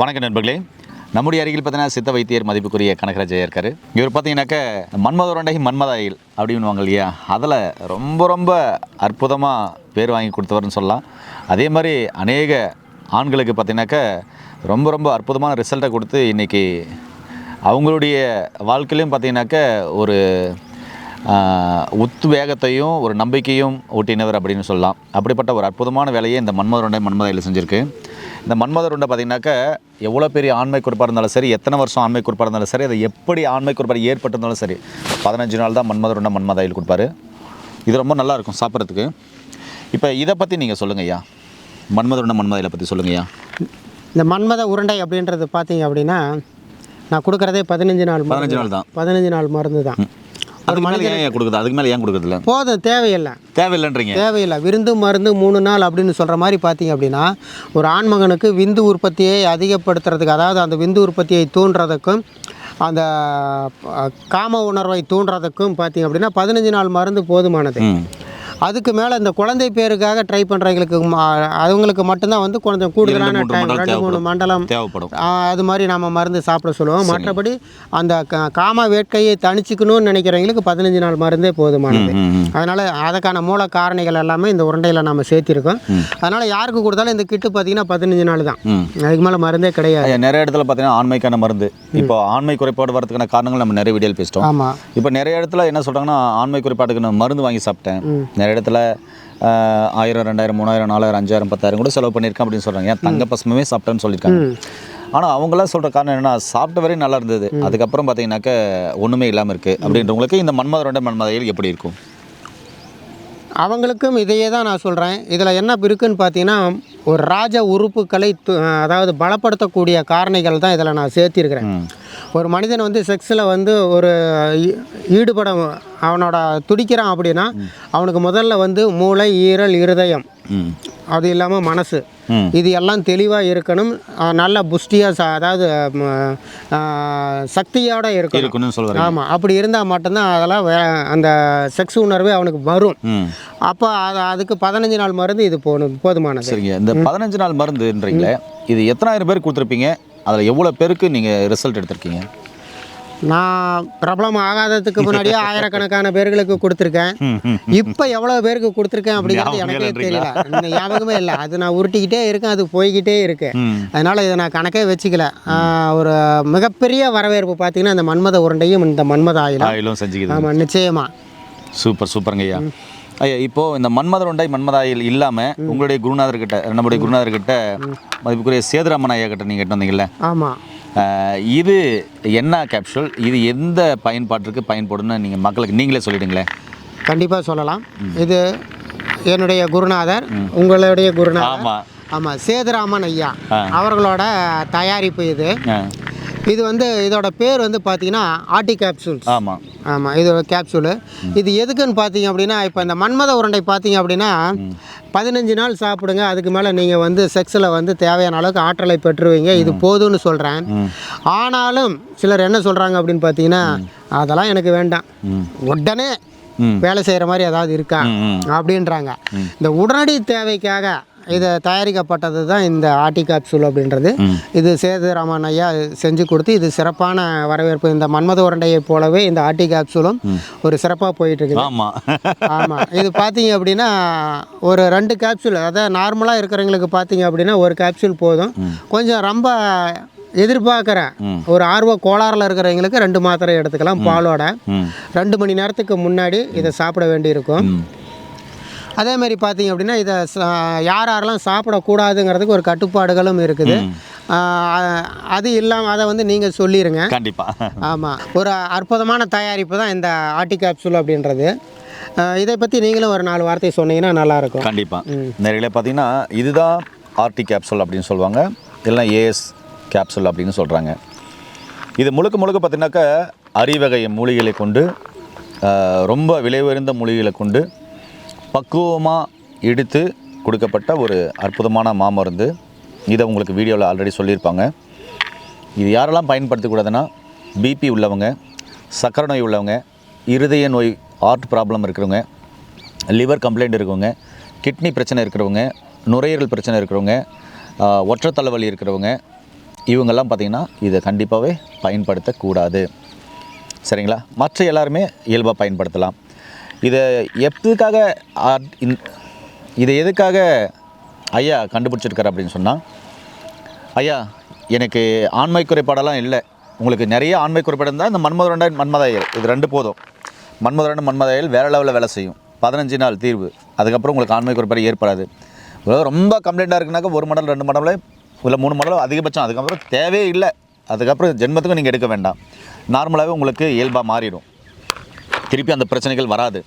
வணக்கம் நண்பர்களே. நம்முடைய அருகில் பார்த்தீங்கன்னா சித்த வைத்தியர் மதிப்புக்குரிய கனகராஜ் இருக்கார். இவர் பார்த்தீங்கன்னாக்க மன்மதோரண்டகி மன்மதாயில் அப்படின்னுவாங்க இல்லையா? அதில் ரொம்ப ரொம்ப அற்புதமாக பேர் வாங்கி கொடுத்தவர்னு சொல்லலாம். அதே மாதிரி அநேக ஆண்களுக்கு பார்த்தீங்கன்னாக்க ரொம்ப ரொம்ப அற்புதமான ரிசல்ட்டை கொடுத்து இன்றைக்கி அவங்களுடைய வாழ்க்கையிலையும் பார்த்தீங்கன்னாக்க ஒரு உத்வேகத்தையும் ஒரு நம்பிக்கையும் ஊட்டினவர் அப்படின்னு சொல்லலாம். அப்படிப்பட்ட ஒரு அற்புதமான வேலையை இந்த மன்மத உருண்டை மன்மதையில் செஞ்சுருக்கு. இந்த மன்மத உருண்டை பார்த்தீங்கன்னாக்க எவ்வளோ பெரிய ஆண்மை குறிப்பாக இருந்தாலும் சரி எத்தனை வருஷம் ஆண்மை குறிப்பாக இருந்தாலும் சரி அது எப்படி ஆண்மை குறிப்பாக ஏற்பட்டிருந்தாலும் சரி பதினஞ்சு நாள் தான் மன்மத உருண்டை மன்மதாயில் கொடுப்பாரு. இது ரொம்ப நல்லா இருக்கும் சாப்பிட்றதுக்கு. இப்போ இதை பற்றி நீங்கள் சொல்லுங்க ஐயா. மன்மத உருண்டை மன்மதையில் பற்றி சொல்லுங்க ஐயா. இந்த மன்மத உருண்டை அப்படின்றது பார்த்தீங்க அப்படின்னா நான் கொடுக்குறதே பதினஞ்சு நாள். பதினஞ்சு நாள் தான். பதினஞ்சு நாள் மருந்து தான். அதுக்கு மேலே ஏன் கொடுக்குது? அதுக்கு மேலே ஏன் கொடுக்குறதில்ல? போதும் தேவையில்லை. தேவையில்லைன்றீங்க. தேவையில்லை. விருந்து மருந்து மூணு நாள் அப்படின்னு சொல்கிற மாதிரி பார்த்தீங்க அப்படின்னா ஒரு ஆண்மகனுக்கு விந்து உற்பத்தியை அதிகப்படுத்துறதுக்கு அதாவது அந்த விந்து உற்பத்தியை தூண்டுறதுக்கும் அந்த காம உணர்வை தூண்டுறதுக்கும் பார்த்தீங்க அப்படின்னா பதினஞ்சு நாள் மருந்து போதுமானது. அதுக்கு மேலே இந்த குழந்தை பேருக்காக ட்ரை பண்ணுறவங்களுக்கு அவங்களுக்கு மட்டும்தான் வந்து கொஞ்சம் கூடுதலான டைம் ரெண்டு மூணு. மண்டலம் தேவைப்படும். அது மாதிரி நம்ம மருந்து சாப்பிட சொல்லுவோம். மற்றபடி அந்த காம வேட்கையை தணிச்சுக்கணும்னு நினைக்கிறவங்களுக்கு பதினஞ்சு நாள் மருந்தே போதுமானது. அதனால் அதுக்கான மூல காரணிகள் எல்லாமே இந்த உருண்டையில் நம்ம சேர்த்திருக்கோம். அதனால் யாருக்கு கொடுத்தாலும் இந்த கிட்டு பார்த்தீங்கன்னா பதினஞ்சு நாள் தான். அதுக்கு மேலே மருந்தே கிடையாது. நிறைய இடத்துல பார்த்தீங்கன்னா ஆண்மைக்கான மருந்து. இப்போ ஆண்மை குறைபாடு வரதுக்கான காரணங்கள் நம்ம நிறைய வீடியோவில் பேசிட்டோம். ஆமாம் இப்போ நிறைய இடத்துல என்ன சொல்கிறாங்கன்னா ஆண்மை குறைபாட்டுக்கு நான் மருந்து வாங்கி சாப்பிட்டேன். நிறைய இடத்துல ஆயிரம் ரெண்டாயிரம் மூணாயிரம் நாலாயிரம் அஞ்சாயிரம் பத்தாயிரம் கூட செலவு பண்ணியிருக்கேன் அப்படின்னு சொல்கிறாங்க ஏன் தங்க பசுமே சாப்பிட்டேன்னு சொல்லியிருக்காங்க. ஆனால் அவங்களாம் சொல்கிற காரணம் என்னன்னா சாப்பிட்ட வரையும் நல்லா இருந்தது. அதுக்கப்புறம் பார்த்தீங்கன்னாக்க ஒன்றுமே இல்லாமல் இருக்குது அப்படின்றவங்களுக்கு இந்த மன்மத ரெண்டு மன்மதையில் எப்படி இருக்கும்? அவங்களுக்கும் இதையே தான் நான் சொல்கிறேன் இதில் என்ன இருக்குன்னு பார்த்தீங்கன்னா ஒரு ராஜ உறுப்புகளை அதாவது பலப்படுத்தக்கூடிய காரணிகள் தான் இதில் நான் சேர்த்திருக்கிறேன். ஒரு மனிதன் வந்து செக்ஸில் வந்து ஒரு ஈடுபட அவனோட துடிக்கிறான் அப்படின்னா அவனுக்கு முதல்ல வந்து மூளை ஈரல் இருதயம். அது இல்லாமல் மனசு. இது எல்லாம் தெளிவாக இருக்கணும். நல்ல புஷ்டியாக ச அதாவது சக்தியோட இருக்கணும். சொல்லுவாங்க ஆமாம் அப்படி இருந்தால் மட்டும்தான் அதெல்லாம் அந்த செக்ஸ் உணர்வே அவனுக்கு வரும். அப்போ அது அதுக்கு பதினஞ்சு நாள் மருந்து இது போதும் போதுமானது. சரிங்க. இந்த பதினஞ்சு நாள் மருந்துன்றீங்களே இது எத்தனாயிரம் பேர் கொடுத்துருப்பீங்க? அதில் எவ்வளோ பேருக்கு நீங்கள் ரிசல்ட் எடுத்திருக்கீங்க? நான் பிரபலம் ஆகாததுக்கு முன்னாடியே ஆயிரக்கணக்கான பேர்களுக்கு கொடுத்துருக்கேன். இப்போ எவ்வளோ பேருக்கு கொடுத்துருக்கேன் அப்படிங்கிறது எனக்கே? தெரியல. ஞாபகமே இல்லை. அது நான் உருட்டிக்கிட்டே இருக்கேன் அது போய்கிட்டே இருக்கு. அதனால் இதை நான் கணக்கே வச்சுக்கல. ஒரு மிகப்பெரிய வரவேற்பு பார்த்தீங்கன்னா இந்த மன்மத உருண்டையும் இந்த மன்மத ஆயிலும். ஆயிலும் செஞ்சுக்குது ஆமாம் நிச்சயமா. சூப்பர் சூப்பருங்க ஐயா. ஐயா இப்போ இந்த மன்மத உண்டை மன்மதாயில் இல்லாமல் உங்களுடைய குருநாதர்கிட்ட நம்முடைய குருநாதர்கிட்ட மதிப்புக்குரிய சேதுராமன் ஐயா கிட்ட நீங்கள் கேட்டு வந்தீங்கல்ல? ஆமாம் இது என்ன கேப்சூல் இது எந்த பயன்பாட்டிற்கு பயன்படும்னு நீங்கள் மக்களுக்கு நீங்களே சொல்லிடுங்களேன். கண்டிப்பாக சொல்லலாம். இது என்னுடைய குருநாதர் உங்களுடைய குருநாதர். ஆமாம் ஆமாம் சேதுராமன் ஐயா. அவர்களோட தயாரிப்பு இது. இது வந்து இதோட பேர் வந்து பார்த்தீங்கன்னா ஆட்டி கேப்சூல்ஸ் ஆமாம் ஆமாம் இது கேப்சூலு இது எதுக்குன்னு பார்த்தீங்க அப்படின்னா இப்போ இந்த மன்மத உருண்டை பார்த்தீங்க அப்படின்னா பதினஞ்சு நாள் சாப்பிடுங்க அதுக்கு மேலே நீங்கள் வந்து செக்ஸில் வந்து தேவையான அளவுக்கு ஆற்றலை பெற்றுவீங்க இது போதும்னு சொல்கிறேன் ஆனாலும் சிலர் என்ன சொல்கிறாங்க அப்படின்னு பார்த்தீங்கன்னா அதெல்லாம் எனக்கு வேண்டாம். உடனே வேலை செய்கிற மாதிரி ஏதாவது இருக்கா. அப்படின்றாங்க. இந்த உடனடி தேவைக்காக இது தயாரிக்கப்பட்டது தான் இந்த ஆட்டி கேப்சூல் அப்படின்றது. இது சேதுராமன் ஐயா செஞ்சு கொடுத்து இது சிறப்பான வரவேற்பு. இந்த மன்மத உருண்டையை போலவே இந்த ஆட்டி கேப்சூலும் ஒரு சிறப்பாக போயிட்டு இருக்குது ஆமாம் ஆமாம் இது பார்த்தீங்க அப்படின்னா ஒரு ரெண்டு கேப்சூல் அதாவது நார்மலாக இருக்கிறவங்களுக்கு பார்த்தீங்க அப்படின்னா ஒரு கேப்சூல் போதும். கொஞ்சம் ரொம்ப எதிர்பார்க்குறேன். ஒரு ஆர்வ கோளாறில் இருக்கிறவங்களுக்கு ரெண்டு மாத்திரை எடுத்துக்கலாம் பாலோட. ரெண்டு மணி நேரத்துக்கு முன்னாடி இதை சாப்பிட வேண்டியிருக்கும். அதே மாதிரி பார்த்தீங்க அப்படின்னா இதை யார் யாரெல்லாம் சாப்பிடக்கூடாதுங்கிறதுக்கு ஒரு கட்டுப்பாடுகளும் இருக்குது. அது இல்லாமல் அதை வந்து நீங்கள் சொல்லிடுங்க கண்டிப்பாக ஆமாம் ஒரு அற்புதமான தயாரிப்பு தான் இந்த ஆட்டி கேப்சூல் அப்படின்றது. இதை பற்றி நீங்களும் ஒரு நாலு வார்த்தை சொன்னீங்கன்னா நல்லாயிருக்கும். கண்டிப்பாக நிறைய பார்த்தீங்கன்னா இதுதான் ஆர்டி கேப்சூல் அப்படின்னு சொல்லுவாங்க. இல்லைன்னா ஏஎஸ் கேப்சூல் அப்படின்னு சொல்கிறாங்க இது முழுக்க முழுக்க பார்த்தீங்கன்னாக்கா அரிவகை மூலிகைகளை கொண்டு ரொம்ப விலை உயர்ந்த மூலிகைகளை கொண்டு பக்குவமாக எடுத்து கொடுக்கப்பட்ட ஒரு அற்புதமான மாமருந்து. இதை உங்களுக்கு வீடியோவில் ஆல்ரெடி சொல்லியிருப்பாங்க. இது யாரெல்லாம் பயன்படுத்தக்கூடாதுன்னா பிபி உள்ளவங்க சக்கரை நோய் உள்ளவங்க இருதய நோய் ஹார்ட் ப்ராப்ளம் இருக்கிறவங்க லிவர் கம்ப்ளைண்ட் இருக்கவங்க கிட்னி பிரச்சனை இருக்கிறவங்க நுரையீரல் பிரச்சனை இருக்கிறவங்க ஒற்றத்தலைவலி ஒற்றை தலைவலி இருக்கிறவங்க இவங்கெல்லாம் பார்த்திங்கன்னா இதை கண்டிப்பாகவே பயன்படுத்தக்கூடாது. சரிங்களா? மற்ற எல்லாருமே இயல்பாக பயன்படுத்தலாம். இதை எதுக்காக இதை எதுக்காக ஐயா கண்டுபிடிச்சிருக்கார் அப்படின்னு சொன்னால் ஐயா எனக்கு ஆண்மை குறைபாடெல்லாம் இல்லை. உங்களுக்கு நிறைய ஆண்மை குறைபாடு இருந்தால் இந்த மன்மதுரண்டன் மன்மதாயல் இது ரெண்டு போதும். மன்மதுரண்டன் மன்மதாயல் வேறு லெவலில் வேலை செய்யும். பதினஞ்சு நாள் தீர்வு. அதுக்கப்புறம் உங்களுக்கு ஆண்மை குறைபாடு ஏற்படாது. ரொம்ப கம்ப்ளைண்ட்டாக இருக்குனாக்கா ஒரு மடல் ரெண்டு மடல் இல்லை மூணு மடல் அதிகபட்சம். அதுக்கப்புறம் தேவையே இல்லை. அதுக்கப்புறம் ஜென்மத்துக்கும் நீங்கள் எடுக்க வேண்டாம். நார்மலாகவே உங்களுக்கு இயல்பாக மாறிடும். திருப்பி அந்த பிரச்சனைகள் வராது.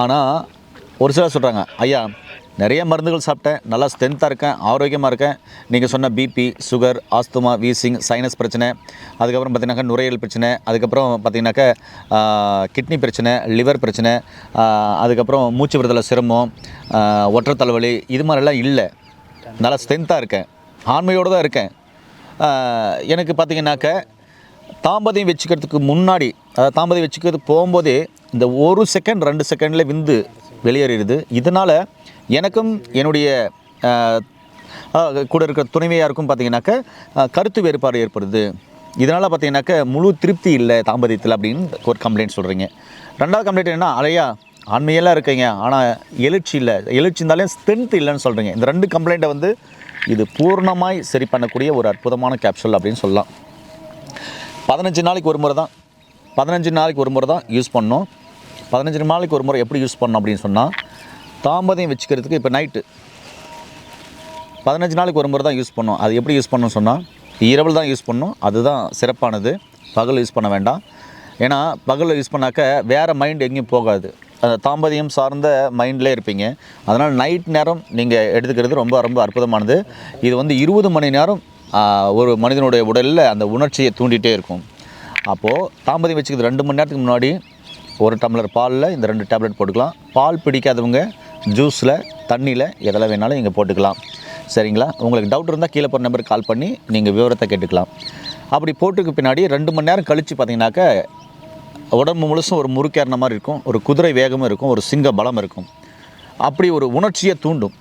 ஆனால் ஒரு சிலர் சொல்கிறாங்க ஐயா நிறைய மருந்துகள் சாப்பிட்டேன் நல்லா ஸ்ட்ரென்த்தாக இருக்கேன் ஆரோக்கியமாக இருக்கேன். நீங்கள் சொன்ன BP sugar asthma wheezing sinus பிரச்சனை அதுக்கப்புறம் பார்த்திங்கனாக்கா நுரையீரல் பிரச்சனை அதுக்கப்புறம் பார்த்தீங்கன்னாக்கா கிட்னி பிரச்சனை லிவர் பிரச்சனை அதுக்கப்புறம் மூச்சு விடுதலை சிரமம் ஆஹ், ஒற்றை தலைவலி இது மாதிரிலாம் இல்லை. நல்லா ஸ்ட்ரென்த்தாக இருக்கேன். ஆண்மையோடு தான் இருக்கேன். எனக்கு பார்த்தீங்கன்னாக்க தாம்பதியம் வச்சுக்கிறதுக்கு முன்னாடி அதாவது தாம்பதியம் வச்சுக்கிறது போகும்போதே இந்த ஒரு செகண்ட் ரெண்டு செகண்டில் விந்து வெளியேறிடுது. இதனால் எனக்கும் என்னுடைய கூட இருக்கிற துணைவியாருக்கும் பார்த்தீங்கன்னாக்க கருத்து வேறுபாடு ஏற்படுது. இதனால் பார்த்தீங்கன்னாக்க முழு திருப்தி இல்லை தாம்பதியத்தில் அப்படின்னு ஒரு கம்ப்ளைண்ட் சொல்கிறீங்க ரெண்டாவது கம்ப்ளைண்ட் என்ன அலையா ஆண்மையெல்லாம் இருக்கீங்க ஆனால் எழுச்சி இல்லை. எழுச்சி இருந்தாலே ஸ்ட்ரென்த் இல்லைன்னு சொல்கிறீங்க இந்த ரெண்டு கம்ப்ளைண்ட்டை வந்து இது பூர்ணமாய் சரி பண்ணக்கூடிய ஒரு அற்புதமான கேப்சூல் அப்படின்னு சொல்லலாம். பதினஞ்சு நாளைக்கு ஒரு முறை தான். பதினஞ்சு நாளைக்கு ஒரு முறை தான் யூஸ் பண்ணோம். பதினஞ்சு நாளைக்கு ஒரு முறை எப்படி யூஸ் பண்ணோம் அப்படின்னு சொன்னால் தாம்பதியம் வச்சுக்கிறதுக்கு இப்போ நைட்டு பதினஞ்சு நாளைக்கு ஒரு முறை தான் யூஸ் பண்ணோம். அது எப்படி யூஸ் பண்ணணும் சொன்னால் இரவில் தான் யூஸ் பண்ணணும் அதுதான் சிறப்பானது. பகல் யூஸ் பண்ண வேண்டாம். ஏன்னா பகலில் யூஸ் பண்ணாக்க வேறு மைண்ட் எங்கேயும் போகாது. அந்த தாம்பதியம் சார்ந்த மைண்ட்லேயே இருப்பீங்க. அதனால் நைட் நேரம் நீங்கள் எடுத்துக்கிறது ரொம்ப ரொம்ப அற்புதமானது. இது வந்து இருபது மணி நேரம் ஒரு மனிதனுடைய உடலில் அந்த உணர்ச்சியை தூண்டிகிட்டே இருக்கும். அப்போது தாம்பதியம் வச்சுக்கிறது ரெண்டு மணி நேரத்துக்கு முன்னாடி ஒரு டம்ளர் பாலில் இந்த ரெண்டு டேப்லெட் போட்டுக்கலாம். பால் பிடிக்காதவங்க ஜூஸில் தண்ணியில் எதெல்லாம் வேணாலும் நீங்கள் போட்டுக்கலாம். சரிங்களா? உங்களுக்கு டவுட் இருந்தால் கீழே போகிற நம்பருக்கு கால் பண்ணி நீங்கள் விவரத்தை கேட்டுக்கலாம். அப்படி போட்டுக்கு பின்னாடி ரெண்டு மணி நேரம் கழித்து பார்த்தீங்கன்னாக்க உடம்பு முழுசும் ஒரு முறுக்கேறின மாதிரி இருக்கும். ஒரு குதிரை வேகமும் இருக்கும். ஒரு சிங்க பலம் இருக்கும். அப்படி ஒரு உணர்ச்சியை தூண்டும்.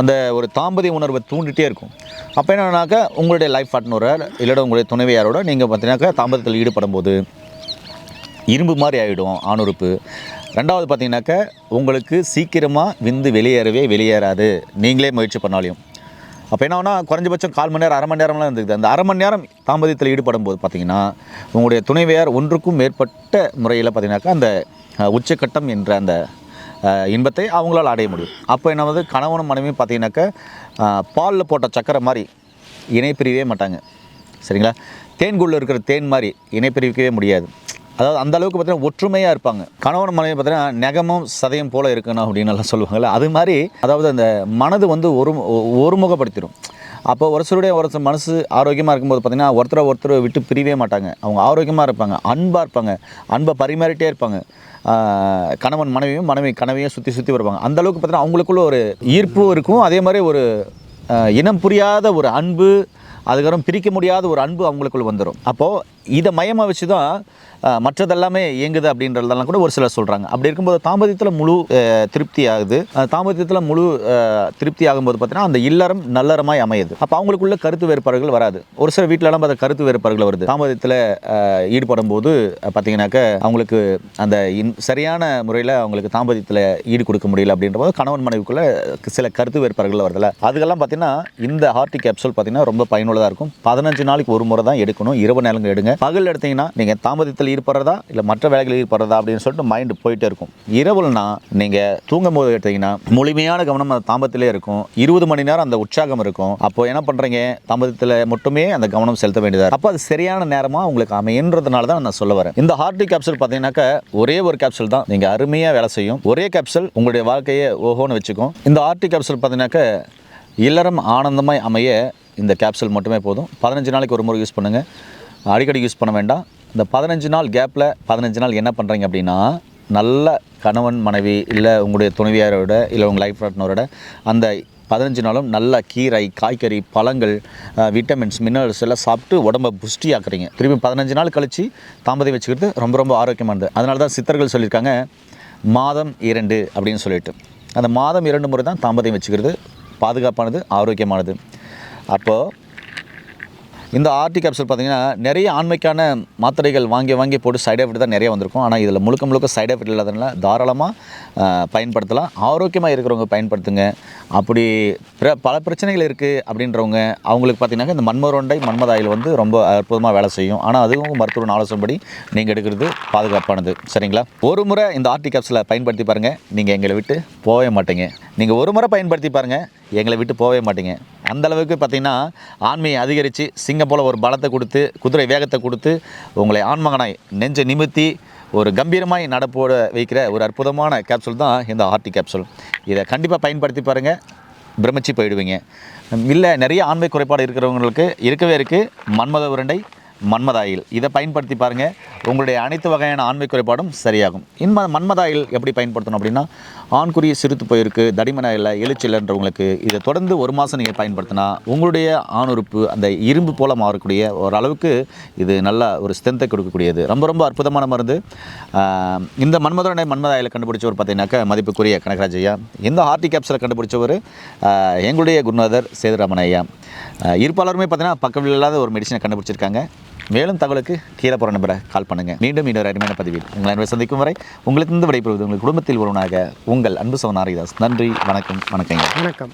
அந்த ஒரு தாம்பதி உணர்வை தூண்டிகிட்டே இருக்கும். அப்போ என்னன்னாக்கா உங்களுடைய லைஃப் பார்ட்னரோட இல்லைட உங்களுடைய துணைவியாரோட நீங்கள் பார்த்தீங்கன்னாக்கா தாம்பதத்தில் ஈடுபடும் போது இரும்பு மாதிரி ஆகிடும் ஆணுறுப்பு. ரெண்டாவது பார்த்தீங்கன்னாக்கா உங்களுக்கு சீக்கிரமாக விந்து வெளியேறவே வெளியேறாது. நீங்களே முயற்சி பண்ணாலையும் அப்போ என்ன குறைஞ்சபட்சம் கால் மணி நேரம் அரை மணி நேரம்லாம் இருந்தது. அந்த அரை மணி நேரம் தாம்பதியத்தில் ஈடுபடும் போது பார்த்திங்கன்னா உங்களுடைய துணைவியார் ஒன்றுக்கும் மேற்பட்ட முறையில் பார்த்தீங்கன்னாக்கா அந்த உச்சக்கட்டம் என்ற அந்த இன்பத்தை அவங்களால் அடைய முடியும். அப்போ என்ன வந்து கணவனும் மனைவியும் பார்த்தீங்கன்னாக்கா பாலில் போட்ட சக்கரை மாதிரி இணை பிரியவே மாட்டாங்க. சரிங்களா? தேன்குள்ள இருக்கிற தேன் மாதிரி இணை பிரிவிக்கவே முடியாது. அதாவது அந்த அளவுக்கு பார்த்தீங்கன்னா ஒற்றுமையாக இருப்பாங்க. கணவன் மனைவி பார்த்தீங்கன்னா நெகமும் சதயம் போல இருக்கணும் அப்படின்னு எல்லாம் சொல்லுவாங்கல்ல அது மாதிரி அதாவது அந்த மனது வந்து ஒரு ஒருமுகப்படுத்திடும். அப்போ ஒருத்தருடைய ஒருத்தர் மனசு ஆரோக்கியமாக இருக்கும்போது பார்த்திங்கன்னா ஒருத்தரை ஒருத்தர் விட்டு பிரியவே மாட்டாங்க. அவங்க ஆரோக்கியமாக இருப்பாங்க அன்பாக இருப்பாங்க அன்பை பரிமாறிட்டே இருப்பாங்க. கணவன் மனைவியும் மனைவி கனவையும் சுற்றி சுற்றி வருவாங்க. அந்த அளவுக்கு பார்த்தீங்கன்னா அவங்களுக்குள்ள ஒரு ஈர்ப்பும் இருக்கும். அதே மாதிரி ஒரு இனம் புரியாத ஒரு அன்பு அதுக்கப்புறம் பிரிக்க முடியாத ஒரு அன்பு அவங்களுக்குள்ள வந்துடும் அப்போது இதை மையமாக வச்சு தான் மற்றதெல்லாமே இயங்குது அப்படின்றதெல்லாம் கூட ஒரு சிலர் சொல்கிறாங்க அப்படி இருக்கும்போது தாம்பத்தியத்தில் முழு திருப்தி ஆகுது. தாம்பத்தியத்தில் முழு திருப்தி ஆகும்போது பார்த்தீங்கன்னா அந்த இல்லறம் நல்லறமாய் அமையுது. அப்போ அவங்களுக்குள்ள கருத்து வேறுபாடுகள் வராது. ஒரு சில வீட்டிலலாம் பார்த்தா கருத்து வேறுபாடுகள் வருது. தாம்பத்தியத்தில் ஈடுபடும் போது பார்த்தீங்கன்னாக்க அவங்களுக்கு அந்த இன் சரியான முறையில் அவங்களுக்கு தாம்பத்தியத்தில் ஈடு கொடுக்க முடியல அப்படின்ற போது கணவன் மனைவிக்குள்ள சில கருத்து வேறுபாடுகள் வருதுல்ல. அதுக்கெல்லாம் பார்த்தீங்கன்னா இந்த ஹார்டி கேப்சூல் பார்த்தீங்கன்னா ரொம்ப பயனுள்ளதாக இருக்கும். பதினஞ்சு நாளைக்கு ஒரு முறை தான் எடுக்கணும். இரவு நேரங்கள் எடுங்க. பகல் எடுத்தீங்கன்னா நீங்கள் தாமதத்தில் ஈடுபடுறதா இல்லை மற்ற வேலைகளில் ஈடுபடுறதா அப்படின்னு சொல்லிட்டு மைண்டு போயிட்டே இருக்கும். இரவுலனா நீங்கள் தூங்கும் போது எடுத்தீங்கன்னா முழுமையான கவனம் அந்த தாம்பத்திலே இருக்கும். இருபது மணி நேரம் அந்த உற்சாகம் இருக்கும். அப்போ என்ன பண்ணுறீங்க தாம்பத்தியத்தில் மட்டுமே அந்த கவனம் செலுத்த வேண்டியதாக இருக்கும். அப்போ அது சரியான நேரமாக உங்களுக்கு அமையன்றதுனால தான் நான் சொல்ல வரேன். இந்த ஹார்டி கேப்சூல் பார்த்தீங்கன்னாக்கா ஒரே ஒரு கேப்சூல் தான். நீங்கள் அருமையாக வேலை செய்யும். ஒரே கேப்சூல் உங்களுடைய வாழ்க்கையை ஓஹோன்னு வச்சுக்கும். இந்த ஆர்டி கேப்சூல் பார்த்தீங்கன்னாக்கா இல்லறம் ஆனந்தமாய் அமைய இந்த கேப்சூல் மட்டுமே போதும். பதினஞ்சு நாளைக்கு ஒரு முறை யூஸ் பண்ணுங்கள் அடிக்கடி யூஸ் பண்ண வேண்டாம். இந்த பதினஞ்சு நாள் கேப்பில் பதினஞ்சு நாள் என்ன பண்ணுறீங்க அப்படின்னா நல்ல கணவன் மனைவி இல்லை உங்களுடைய துணைவியாரோட இல்லை உங்கள் லைஃப் பார்ட்னரோட அந்த பதினஞ்சு நாளும் நல்ல கீரை காய்கறி பழங்கள் விட்டமின்ஸ் மினரல்ஸ் எல்லாம் சாப்பிட்டு உடம்பை புஷ்டி ஆக்குறீங்க. திரும்பி பதினஞ்சு நாள் கழித்து தாம்பதியம் வச்சுக்கிறது ரொம்ப ரொம்ப ஆரோக்கியமானது. அதனால தான் சித்தர்கள் சொல்லியிருக்காங்க மாதம் இரண்டு அப்படின்னு சொல்லிட்டு. அந்த மாதம் இரண்டு முறை தான் தாம்பதியம் வச்சுக்கிறது. பாதுகாப்பானது ஆரோக்கியமானது. அப்போது இந்த ஆர்டி கேப்சூல் பார்த்தீங்கன்னா நிறைய ஆண்மைக்கான மாத்திரைகள் வாங்கி வாங்கி போட்டு சைட் எஃபெக்ட் தான் நிறைய வந்திருக்கும். ஆனால் இதில் முழுக்க முழுக்க சைடு எஃபெக்ட் இல்லாதனால தாராளமாக பயன்படுத்தலாம். ஆரோக்கியமாக இருக்கிறவங்க பயன்படுத்துங்க. அப்படி பிற பல பிரச்சனைகள் இருக்குது அப்படின்றவங்க அவங்களுக்கு பார்த்தீங்கன்னா இந்த மண்மருண்டை மன்மதாயில் வந்து ரொம்ப அற்புதமாக வேலை செய்யும். ஆனால் அதுவும் மருத்துவ ஆலோசனைப்படி நீங்கள் எடுக்கிறது பாதுகாப்பானது. சரிங்களா? ஒரு முறை இந்த ஆர்டி கேப்ஸில் பயன்படுத்தி பாருங்கள் நீங்கள் எங்களை விட்டு போகவே மாட்டீங்க. நீங்கள் ஒரு முறை பயன்படுத்தி பாருங்கள் எங்களை விட்டு போகவே மாட்டீங்க. அந்த அளவுக்கு ஆண்மையை அதிகரித்து சிங்கம் போல் ஒரு பலத்தை கொடுத்து குதிரை வேகத்தை கொடுத்து உங்களை ஆண்மகனாய் நெஞ்சை நிமித்தி ஒரு கம்பீரமாய் நடப்போட வைக்கிற ஒரு அற்புதமான கேப்சூல் தான் இந்த ஆர்டி கேப்சூல் இதை கண்டிப்பாக பயன்படுத்தி பாருங்கள் பிரமிச்சு போயிடுவீங்க. இல்லை நிறைய ஆண்மை குறைபாடு இருக்கிறவங்களுக்கு இருக்கவே இருக்குது மன்மத உருண்டை மன்மதாயில். இதை பயன்படுத்தி பாருங்கள் உங்களுடைய அனைத்து வகையான ஆண்மை குறைபாடும் சரியாகும். இன்ம மன்மதாயில் எப்படி பயன்படுத்தணும் அப்படின்னா ஆண்குறிய சிறுத்து போயிருக்கு தடிமனா இல்லை எழுச்சில்லைன்றவங்களுக்கு இதை தொடர்ந்து ஒரு மாதம் நீங்கள் பயன்படுத்தினா உங்களுடைய ஆணுறுப்பு அந்த இரும்பு போல மாறக்கூடிய ஓரளவுக்கு இது நல்ல ஒரு ஸ்ட்ரென்த்தை கொடுக்கக்கூடியது. ரொம்ப ரொம்ப அற்புதமான மருந்து. இந்த மன்மதனுடைய மன்மதாயில் கண்டுபிடிச்சவர் பார்த்தீங்கன்னாக்கா மதிப்புக்குரிய கனகராஜையா இந்த ஹார்டி கேப்ஸில் கண்டுபிடிச்சவர் எங்களுடைய குருநாதர் சேதுராமன் ஐயா. இருப்பாளருமே பார்த்தீங்கன்னா பக்கத்தில் இல்லாத ஒரு மெடிசனை கண்டுபிடிச்சிருக்காங்க. மேலும் தகவலுக்கு கீழே போகிற நம்பரை கால் பண்ணுங்கள் மீண்டும் இன்னொரு அருமையான பதிவில் உங்களை அன்பை சந்திக்கும் வரை உங்களுக்கு இருந்து விடைபெறுவது உங்கள் குடும்பத்தில் ஒருவனாக உங்கள் அன்பு சவன் நன்றி வணக்கம் வணக்கங்க வணக்கம்.